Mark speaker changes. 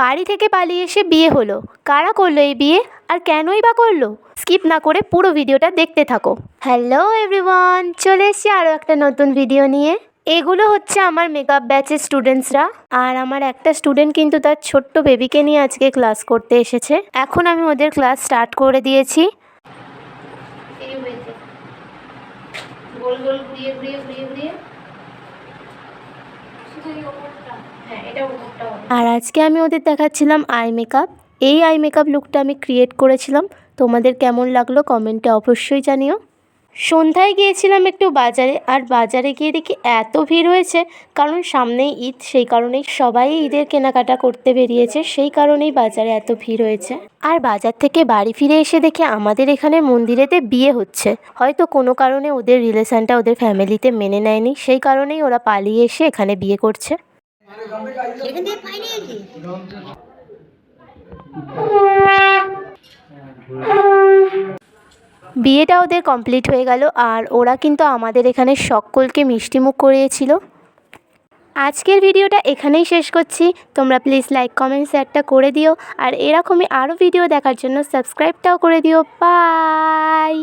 Speaker 1: বাড়ি থেকে পালিয়ে এসে বিয়ে হলো। কারা করল এই বিয়ে? আর কেনই বা করল? স্কিপ না করে পুরো ভিডিওটা দেখতে থাকো। হ্যালো এভরিওয়ান, চলে এসেছি আরও একটা নতুন ভিডিও নিয়ে। এগুলো হচ্ছে আমার মেকআপ ব্যাচের স্টুডেন্টসরা আর আমার একটা স্টুডেন্ট কিন্তু তার ছোট্ট বেবিকে নিয়ে আজকে ক্লাস করতে এসেছে। এখন আমি ওদের ক্লাস স্টার্ট করে দিয়েছি। গোল গোল ঘুরিয়ে ঘুরিয়ে ঘুরিয়ে ঘুরিয়ে আর আজকে আমি ওদের দেখাচ্ছিলাম আই মেকআপ। এই আই মেকআপ লুকটা আমি ক্রিয়েট করেছিলাম। তোমাদের কেমন লাগল কমেন্টে অবশ্যই জানিও। সন্ধ্যায় গিয়েছিলাম একটু বাজারে, আর বাজারে গিয়ে দেখি এত ভিড় হয়েছে, কারণ সামনেই ঈদ, সেই কারণেই সবাই ঈদের কেনাকাটা করতে বেরিয়েছে, সেই কারণেই বাজারে এত ভিড় হয়েছে। আর বাজার থেকে বাড়ি ফিরে এসে দেখে আমাদের এখানে মন্দিরেতে বিয়ে হচ্ছে। হয়তো কোনো কারণে ওদের রিলেশনটা ওদের ফ্যামিলিতে মেনে নেয়নি, সেই কারণেই ওরা পালিয়ে এসে এখানে বিয়ে করছে
Speaker 2: এখান থেকে পাই নিয়েছি
Speaker 1: বিয়েটা ওদের কমপ্লিট হয়ে গেল আর ওরা কিন্তু আমাদের এখানে সকলকে মিষ্টিমুখ করিয়েছিল। আজকের ভিডিওটা এখানেই শেষ করছি। তোমরা প্লিজ লাইক কমেন্ট শেয়ারটা করে দিও। আর এরকমই আরও ভিডিও দেখার জন্য সাবস্ক্রাইবটাও করে দিও। বাই